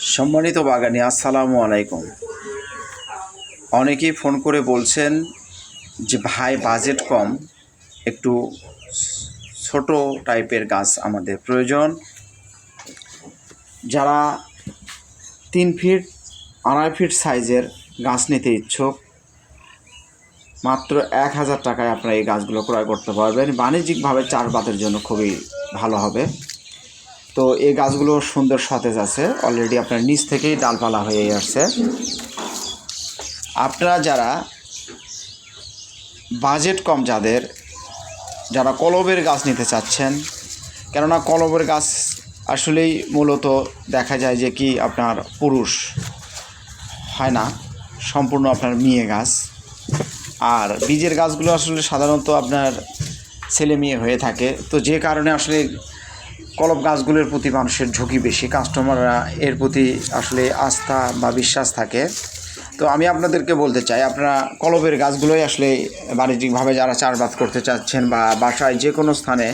সম্মানিত বাগানি, আসসালামু আলাইকুম। অনেকেই ফোন করে বলছেন যে, ভাই, বাজেট কম। একটু ছোট টাইপের গাছ আমাদের প্রয়োজন। যারা তিন ফিট, আড়াই ফিট সাইজের গাছ নিতে ইচ্ছুক, মাত্র এক হাজার টাকায় আপনারা এই গাছগুলো ক্রয় করতে পারবেন। বাণিজ্যিকভাবে চাষবাদের জন্য খুবই ভালো হবে। তো এই গাছগুলো সুন্দর সতেজ আছে। অলরেডি আপনার নিচ থেকেই ডালপালা হয়ে আসছে। আপনারা যারা বাজেট কম যাদের, যারা কলবের গাছ নিতে চাচ্ছেন, কেননা কলবের গাছ আসলেই মূলত দেখা যায় যে কি আপনার পুরুষ হয় না, সম্পূর্ণ আপনার মেয়ে গাছ। আর বীজের গাছগুলো আসলে সাধারণত আপনার ছেলে মেয়ে হয়ে থাকে। তো যে কারণে আসলে কলব গাছগুলোর প্রতি মানুষের ঝুঁকি বেশি কাস্টমাররা এর প্রতি আসলে আস্থা বা বিশ্বাস থাকে। তো আমি আপনাদেরকে বলতে চাই, আপনারা কলবের গাছগুলোই আসলে বাণিজ্যিকভাবে যারা চাষবাদ করতে চাচ্ছেন বা বাসায় যে কোনো স্থানে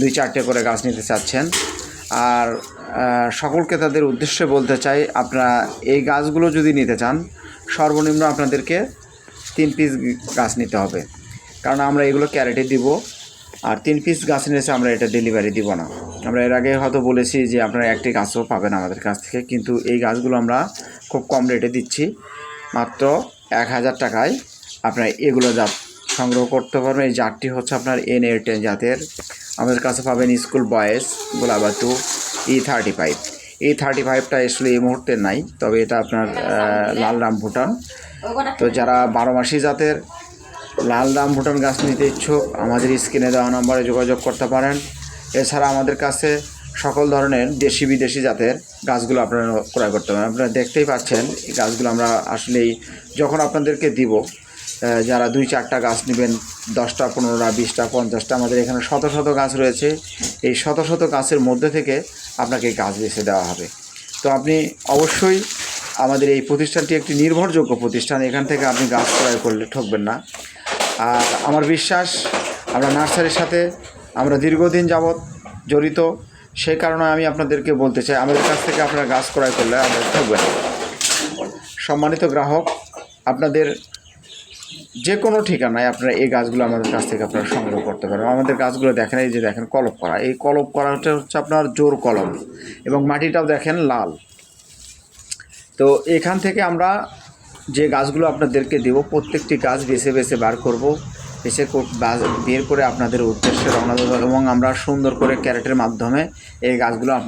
দুই চারটে করে গাছ নিতে চাচ্ছেন। আর সকলকে তাদের উদ্দেশ্যে বলতে চাই, আপনারা এই গাছগুলো যদি নিতে চান, সর্বনিম্ন আপনাদেরকে তিন পিস গাছ নিতে হবে। কারণ আমরা এগুলো ক্যারেটে দিব। আর তিন পিস গাছ নিয়েছে আমরা এটা ডেলিভারি দিব না। আমরা এর আগে হয়তো বলেছি যে আপনারা একটি গাছও পাবেন আমাদের কাছ থেকে, কিন্তু এই গাছগুলো আমরা খুব কম রেটে দিচ্ছি। মাত্র এক হাজার টাকায় আপনারা এগুলো জাত সংগ্রহ করতে পারবেন। এই জাতটি হচ্ছে আপনার এন এর টেন জাতের। আমাদের কাছে পাবেন স্কুল বয়েস গোলাবাটু ই থার্টি ফাইভ এই থার্টি ফাইভটা আসলে এই মুহূর্তে নাই, তবে এটা আপনার লাল রাম ভুটান তো যারা বারো মাসি জাতের লাল দাম ভুটান গাছ নিতে ইচ্ছুক, আমাদের স্ক্রিনে দেওয়া নম্বরে যোগাযোগ করতে পারেন। এছাড়া আমাদের কাছে সকল ধরনের দেশি বিদেশি জাতের গাছগুলো আপনারা ক্রয় করতে পারেন। আপনারা দেখতেই পাচ্ছেন, এই গাছগুলো আমরা আসলেই যখন আপনাদেরকে দিব যারা দুই চারটা গাছ নেবেন, দশটা, পনেরোটা, বিশটা, পঞ্চাশটা, আমাদের এখানে শত শত গাছ রয়েছে। এই শত শত গাছের মধ্যে থেকে আপনাকে গাছ বেছে দেওয়া হবে। তো আপনি অবশ্যই আমাদের এই প্রতিষ্ঠানটি একটি নির্ভরযোগ্য প্রতিষ্ঠান। এখান থেকে আপনি গাছ ক্রয় করলে ঠকবেন না। আর আমার বিশ্বাস, আমরা নার্সারির সাথে, আমরা দীর্ঘদিন যাবৎ জড়িত, সেই কারণে আমি আপনাদেরকে বলতে চাই, আমাদের কাছ থেকে আপনারা গাছ ক্রয় করলে আমাদের ঠকবেন না। সম্মানিত গ্রাহক, আপনাদের যে কোনো ঠিকানায় আপনারা এই গাছগুলো আমাদের কাছ থেকে আপনারা সংগ্রহ করতে পারেন। আমাদের গাছগুলো দেখেন, এই যে দেখেন, কলপ করা। এই কলপ করাটা হচ্ছে আপনার জোর কলম এবং মাটিটাও দেখেন লাল। তো এখান থেকে আমরা যে গাছগুলো আপনাদেরকে দেব, প্রত্যেকটি গাছ বেছে বেছে বার করব। বেছে বের করে আপনাদের উদ্দেশ্যে রওনা দেবো এবং আমরা সুন্দর করে ক্যারেটের মাধ্যমে এই গাছগুলো আপনার